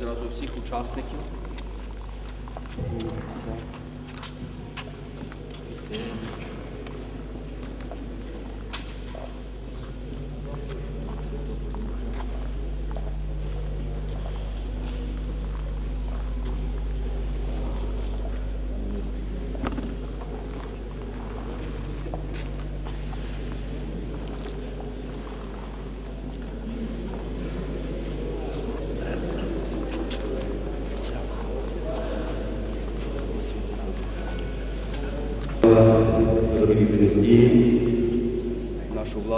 відразу всіх учасників.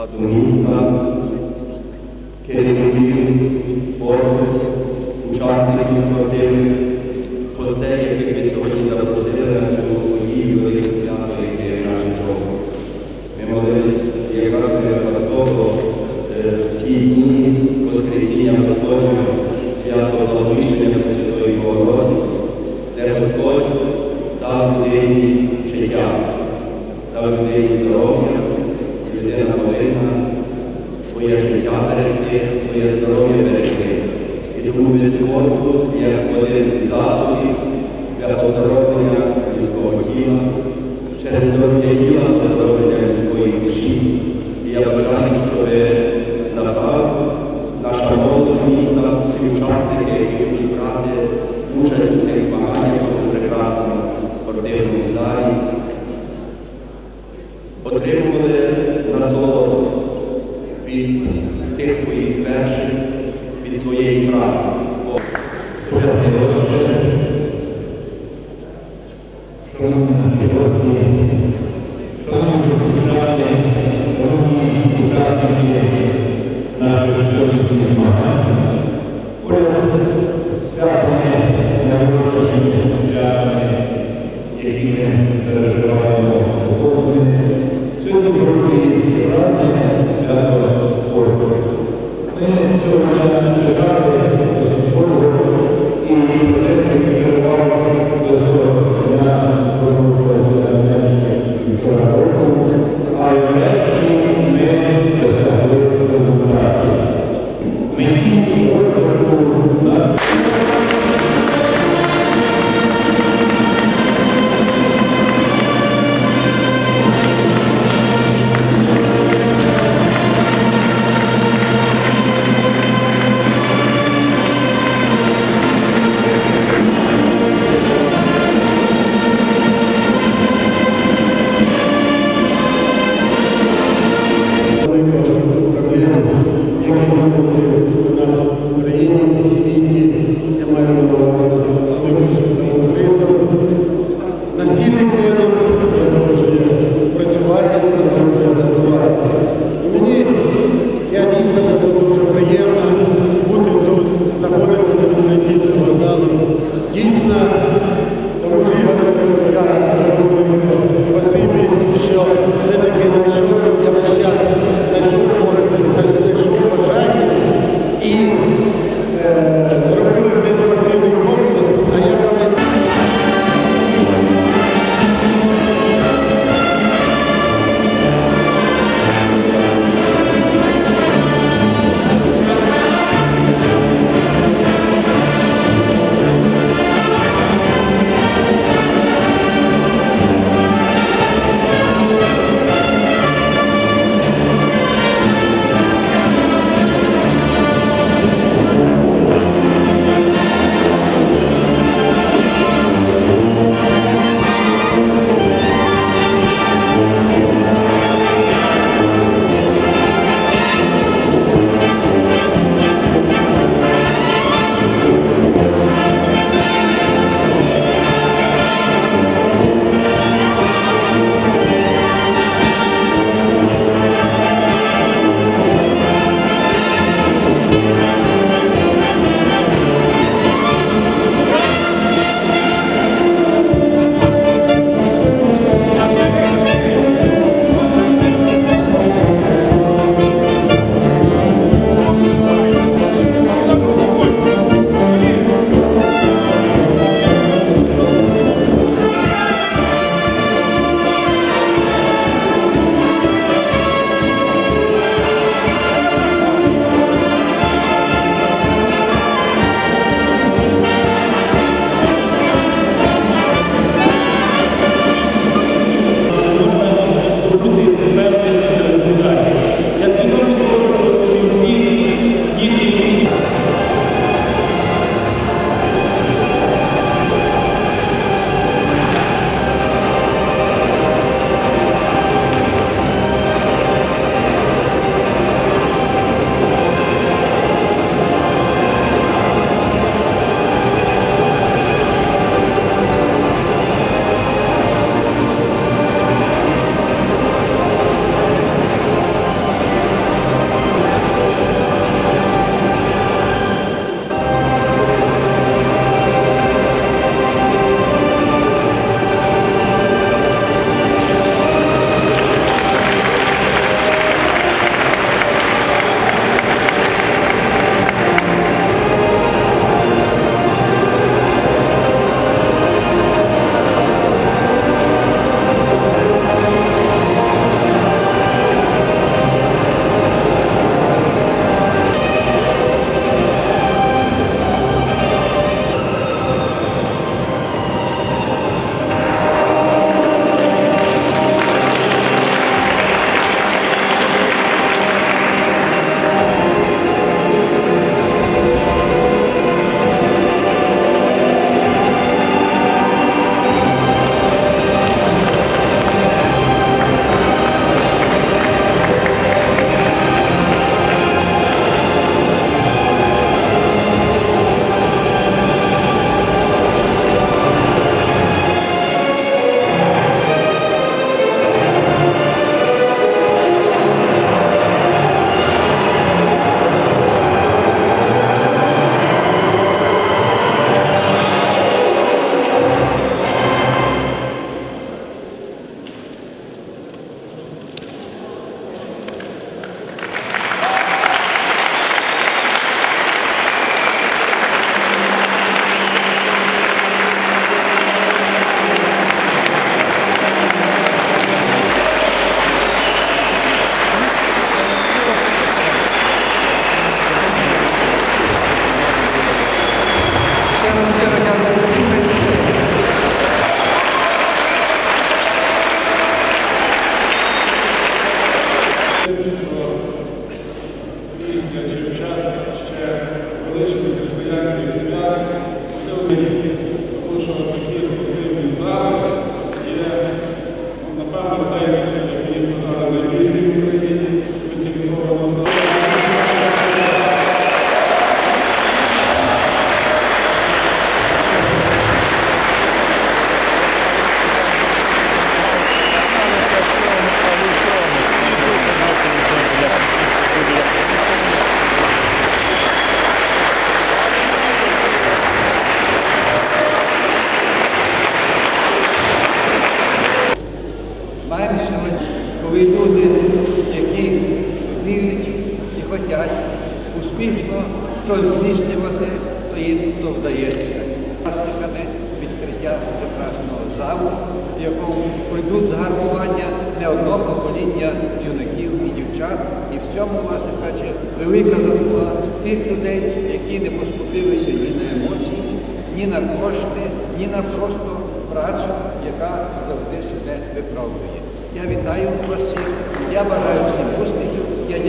Владу міста, керівників спорту, учасників спортивних, гостей, яких ви сьогодні запросили на цю подію велике свято, яке є наше чого. Ми молились якраз випадково е, всі дні Воскресіння Господнього, свято Благовіщення своє життя берегти, своє здоров'я берегти. І тому від спорту як один з засобів для оздоровлення людського тіла, через здоров'я тіла оздоровлення людської душі. І я бажаю, щоб направду наша молодь міста, всі учасники, які будуть брати участь у цих змаганнях цьому прекрасному спортивному залі, отримували від тих своїх звершень, від своєї праці. Шановні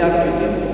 успіхів, я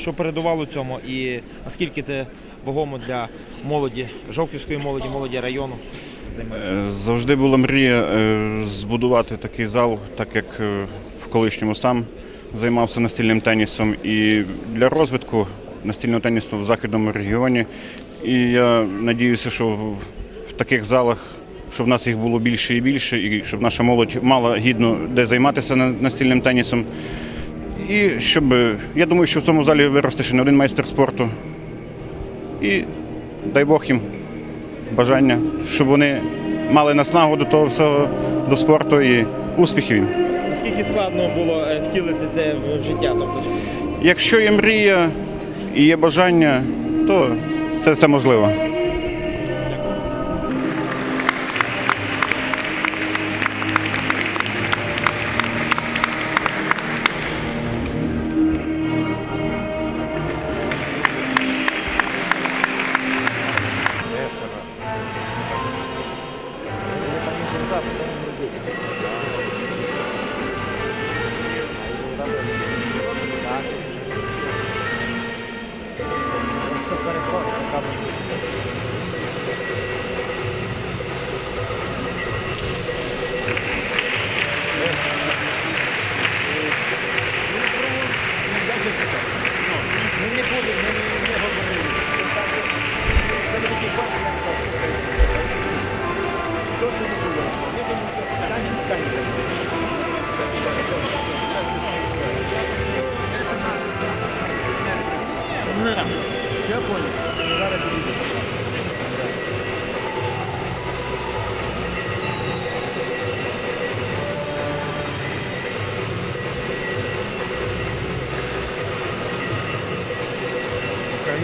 Що передувало цьому і наскільки це вагомо для молоді, жовківської молоді, молоді району? Е, Завжди була мрія е, збудувати такий зал, так як е, в колишньому сам займався настільним тенісом і для розвитку настільного тенісу в західному регіоні. І я надіюся, що в, в таких залах, щоб нас їх було більше і більше, і щоб наша молодь мала гідно де займатися на- настільним тенісом. І щоб е, я думаю, що в цьому залі виросте ще не один майстер спорту. І дай Бог їм бажання, щоб вони мали наснагу до того всього, до спорту і успіхів їм. Наскільки складно було е, втілити це в життя? Тобто, Якщо є мрія і є бажання, то це все можливо.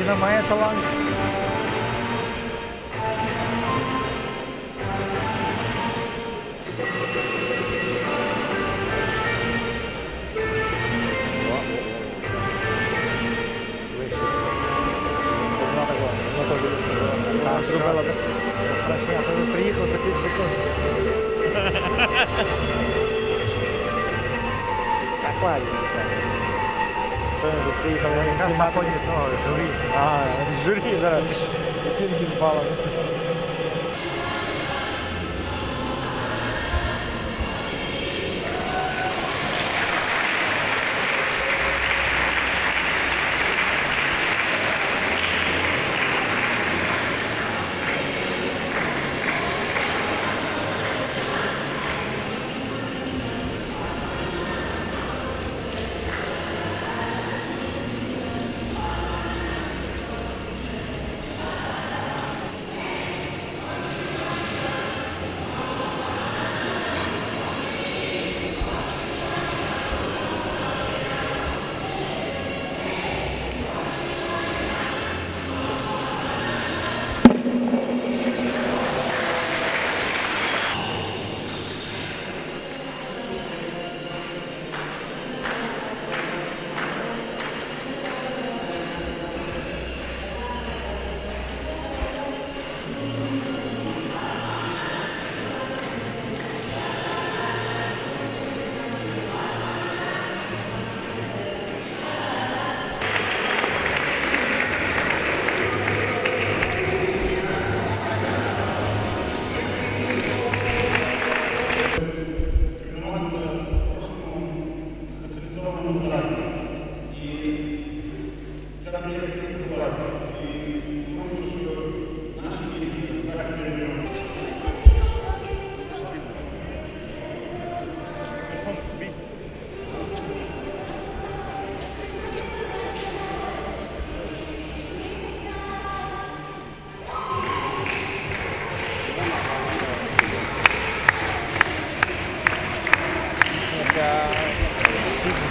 Україна має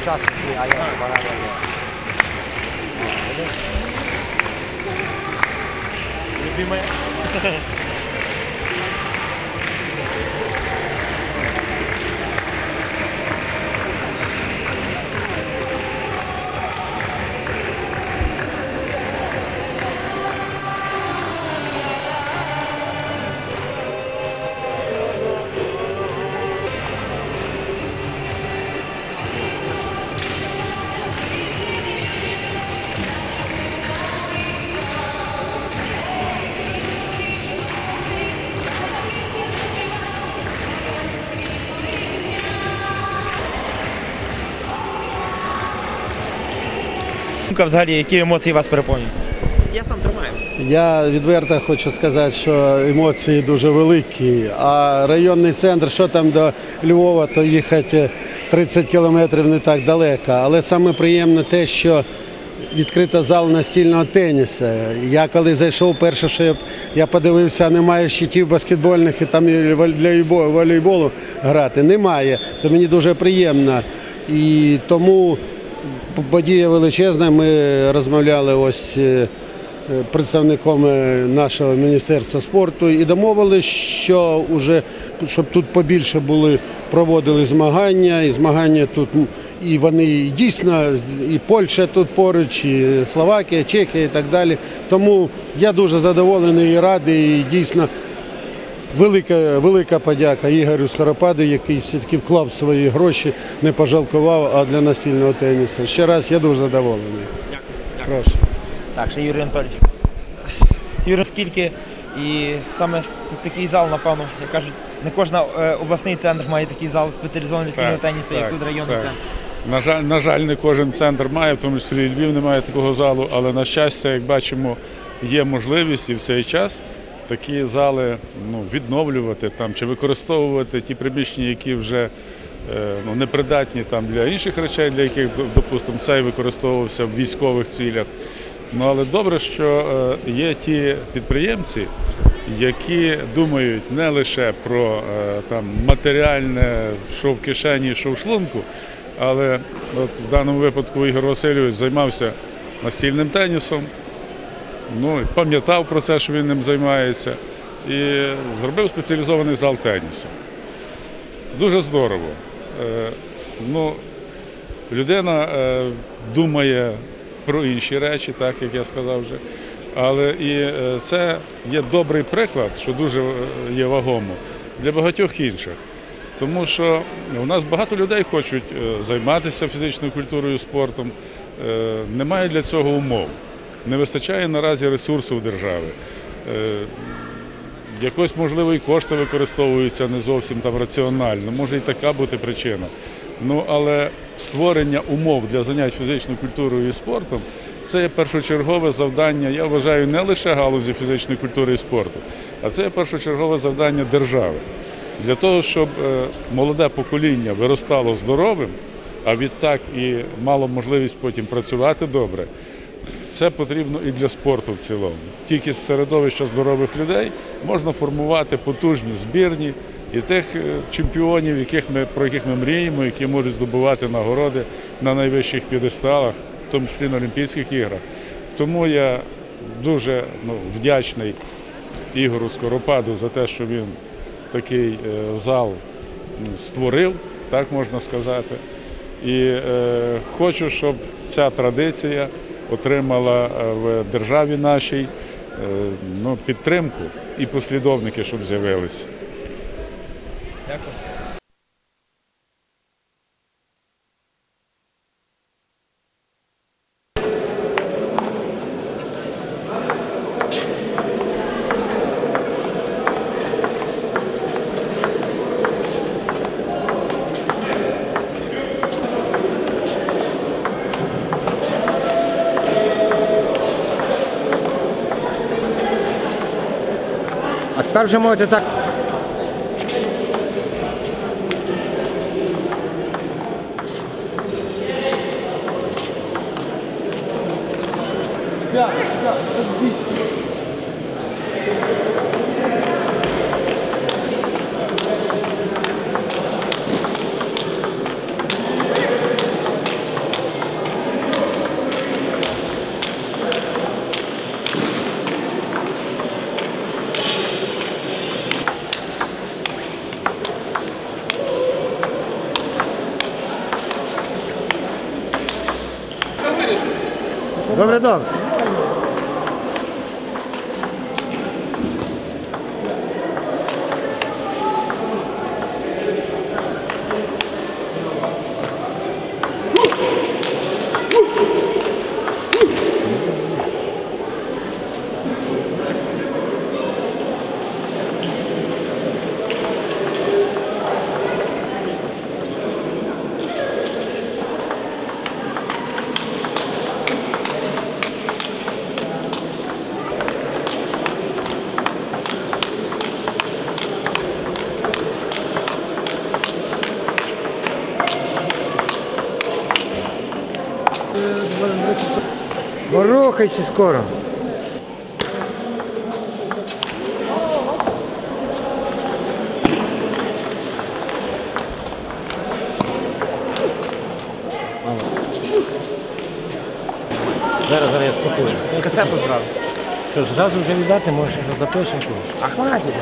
Всі учасники, а я барабан. Любимая. Думка взагалі, які емоції вас переповнюють? Я сам тримаю. Я відверто хочу сказати, що емоції дуже великі. А районний центр, що там до Львова, то їхати 30 кілометрів не так далеко. Але саме приємне те, що відкрита зал настільного тенісу. Я коли зайшов, перше, що я, я подивився, немає щитів баскетбольних і там для волейболу грати. Немає. То мені дуже приємно. І тому подія величезна. Ми розмовляли ось. е, представником е, нашого міністерства спорту і домовились, що уже щоб тут побільше були проводили змагання, і змагання тут і вони і дійсно і Польща тут поруч, і Словакія, Чехія і так далі. Тому я дуже задоволений і радий. І дійсно велика, велика подяка Ігорю Скоропаду, який все-таки вклав свої гроші, не пожалкував, а для настільного тенісу. Ще раз я дуже задоволений. Прошу. Так, ще Юрій Анатолійович. Юрій, скільки і саме такий зал, напевно, як кажуть, не кожен обласний центр має такий зал спеціалізований для Так, тенісу, як тут районний центр. На жаль, на жаль, не кожен центр має, в тому числі Львів не має такого залу, але на щастя, як бачимо, є можливість і в цей час такі зали ну, відновлювати там, чи використовувати ті приміщення, які вже е, ну, непридатні там, для інших речей, для яких, допустимо, цей використовувався в військових цілях. Ну, але добре, що е, є ті підприємці, які думають не лише про е, там, матеріальне, що в кишені, що в шлунку, але от в даному випадку Ігор Васильович займався настільним тенісом, ну, пам'ятав про це, що він ним займається, і зробив спеціалізований зал тенісу. Дуже здорово. Е, ну, людина е, думає про інші речі, так як я сказав вже. Але і е, це є добрий приклад, що дуже є вагомо для багатьох інших. Тому що у нас багато людей хочуть займатися фізичною культурою, спортом. Немає для цього умов. Не вистачає наразі ресурсу у держави. Е, Якось, можливо, і кошти використовуються не зовсім там раціонально, може і така бути причина. Ну, але створення умов для занять фізичною культурою і спортом це першочергове завдання, я вважаю, не лише галузі фізичної культури і спорту, а це першочергове завдання держави. Для того, щоб е, молоде покоління виростало здоровим, а відтак і мало можливість потім працювати добре, це потрібно і для спорту в цілому. Тільки з середовища здорових людей можна формувати потужні збірні і тих е, чемпіонів, яких ми, про яких ми мріємо, які можуть здобувати нагороди на найвищих п'єдесталах, в тому числі на Олімпійських іграх. Тому я дуже ну, вдячний Ігору Скоропаду за те, що він такий е, зал ну, створив, так можна сказати. І е, хочу, щоб ця традиція отримала е, в державі нашій е, ну, підтримку і послідовники, щоб з'явилися. Дякую. А тепер вже можете так. Добре, добре. perdón, рухайся скоро. Зараз, зараз я спокою. Касету зразу. Що, зразу вже віддати, може, запишемо. А хватить.